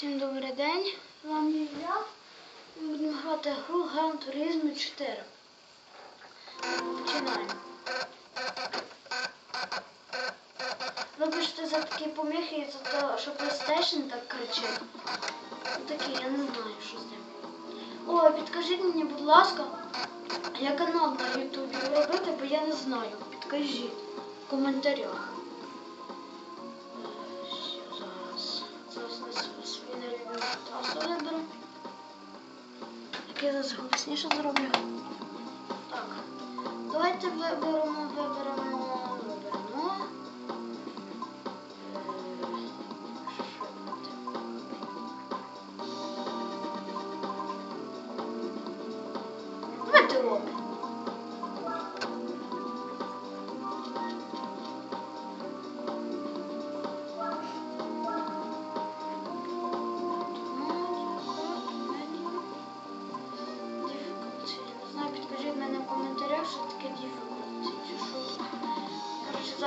Всім добрий день. З вами Ілля. Ми будемо грати гру Gran Turismo 4. Починаємо. Вибачте за такі поміхи і за те, що PlayStation так кричить. Такі, я не знаю, що з ним. О, підкажіть мені, будь ласка, я канал на Ютубі робити, бо я не знаю. Підкажіть в коментарях. Я зараз голосніше зроблю. Так. Давайте виберемо, виберемо, виберемо. Давайте опит.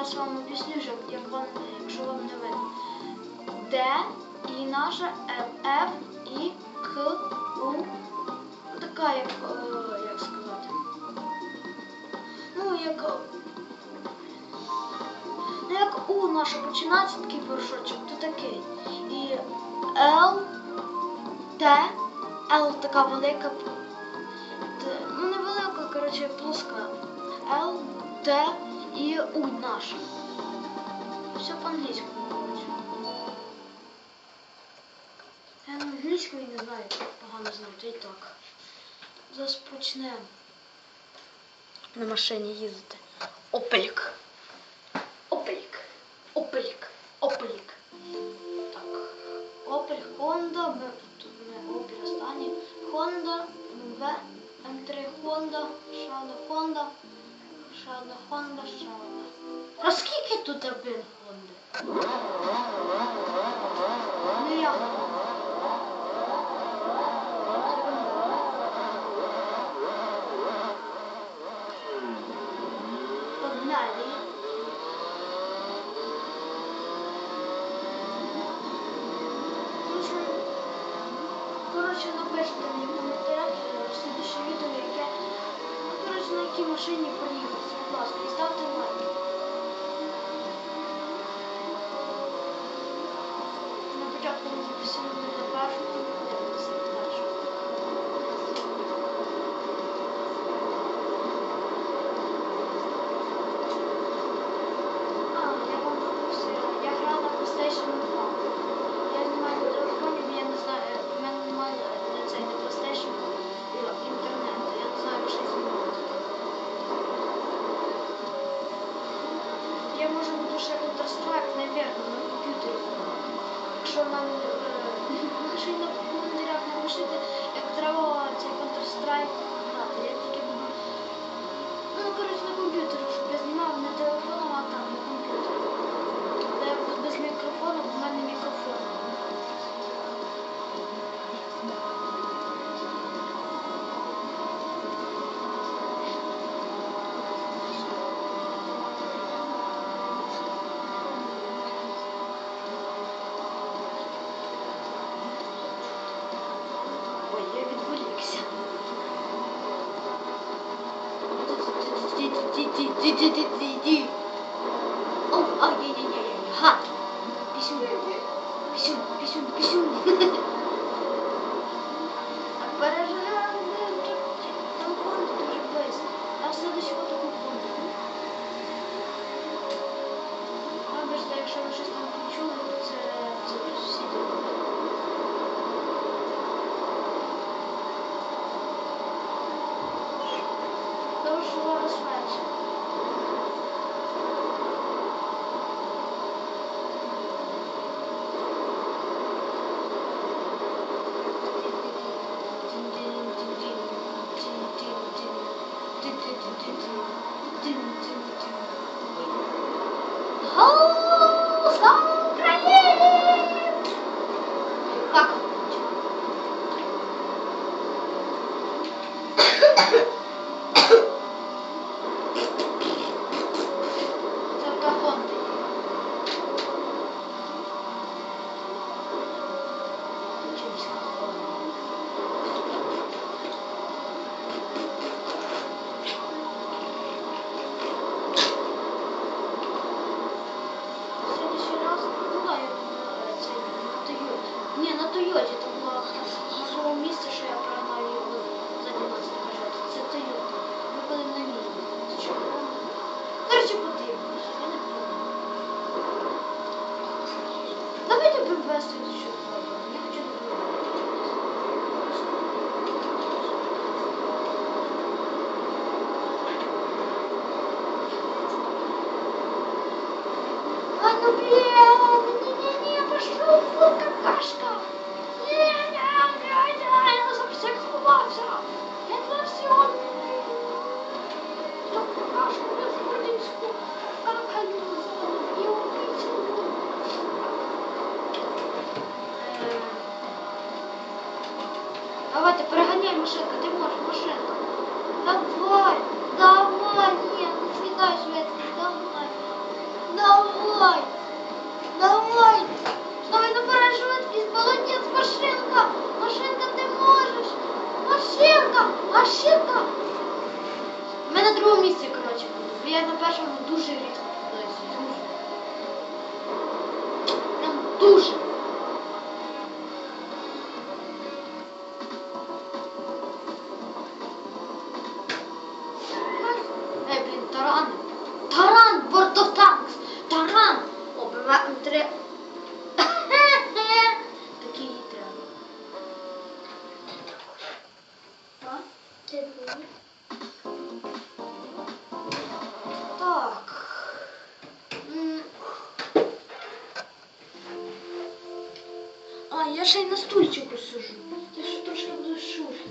Зараз вам об'ясню, як вам, якщо вам не видно. Д, І наша, М, Ф, І, К, У. Така, як, е, як сказати. Ну, як. Ну, як У наша починається такий порошочок, то такий. І Л, Т, Л така велика, Т, ну не велика, коротше, плоска. Л, Т і У наша. Все по-англійському, коротше. Я на англійською не знаю, погано знаю, та й так. Зараз на машині їздити. Опелік. Опелік. Опелік. Опелік. Так. Опель, Honda, тут ми Опель останні. Honda, МВ, М3 Honda, одна Honda, ще Honda, ще одна. А скільки тут один Honda? На якій машині проїхати, будь ласка, і ставте лайк. На початку ми записали на першу, Якщо нам е, напишіть на коментарях, нарушити, як треба цей Counter-Strike Ди-ди-ди-ди-ди-ди-ди. О, Тойоті, там було газове місце, що я перегнав її ну, задній нас не кажу. Це Тойота. Виходимо на мій. Коротше, подивимось. Я не пам'ятаю. Давайте БМВ следующую пробуем. Я хочу Давайте, переганяй машинка, ти можеш, машинка. Давай, давай, нет, не светай шведский, давай. Давай, давай. Давай, набирай швидкість, молодець, машинка. Машинка, ти можеш. Машинка, машинка. У мене друге місце, коротше, Я на першому дуже рідко Так. А, я ще й на стульчику сижу. Я ще трошки буду шурити.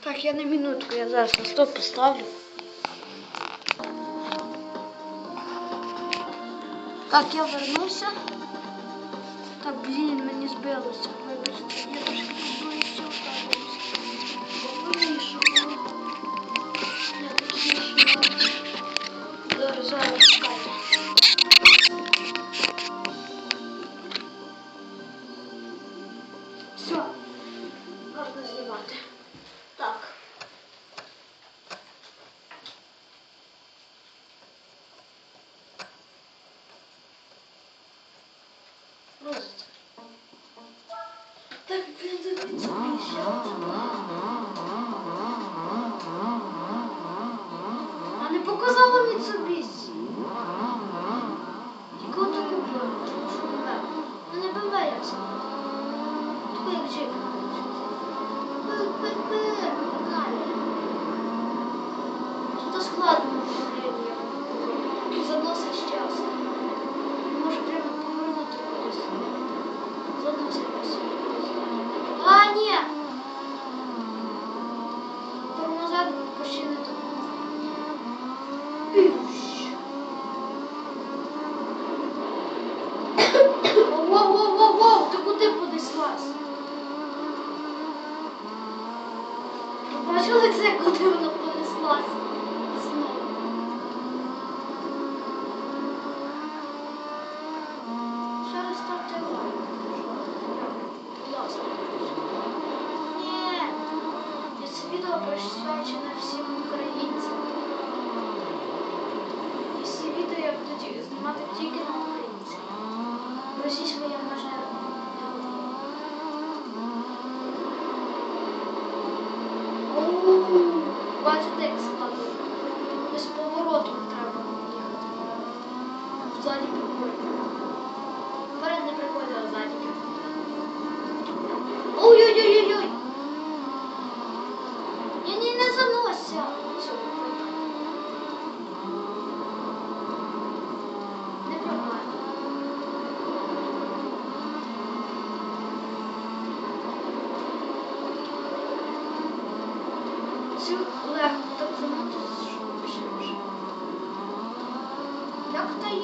Так, я на минутку, я зараз на стоп поставлю. Так, я вернувся. Блін, мені збилося. Вибачте, я трошки уставився. Вийшов. Я так. Так, блін, більше. А не показала. Тільки от таку БМВ. Ну не БМВ, як це. Таку як джип. Бе-бе-бе, погнали. se encontró легко так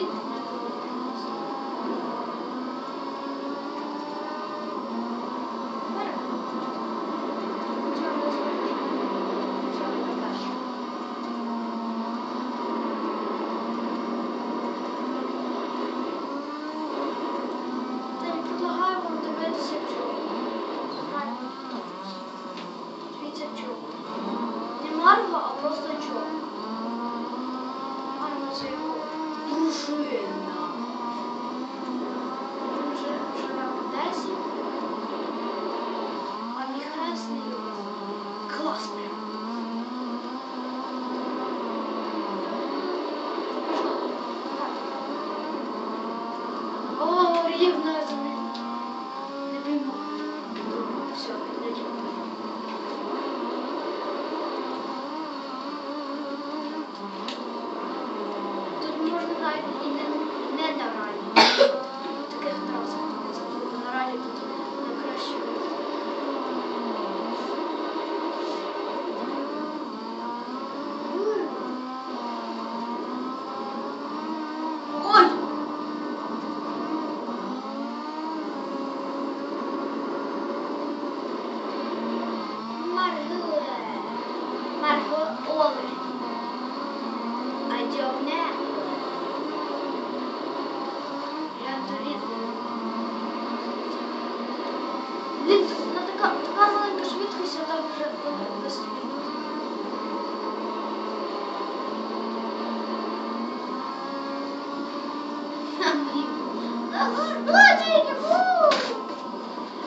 Злодії!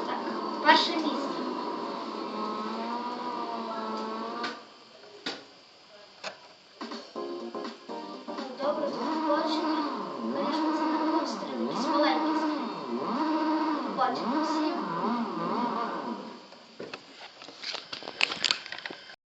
Так, пошли.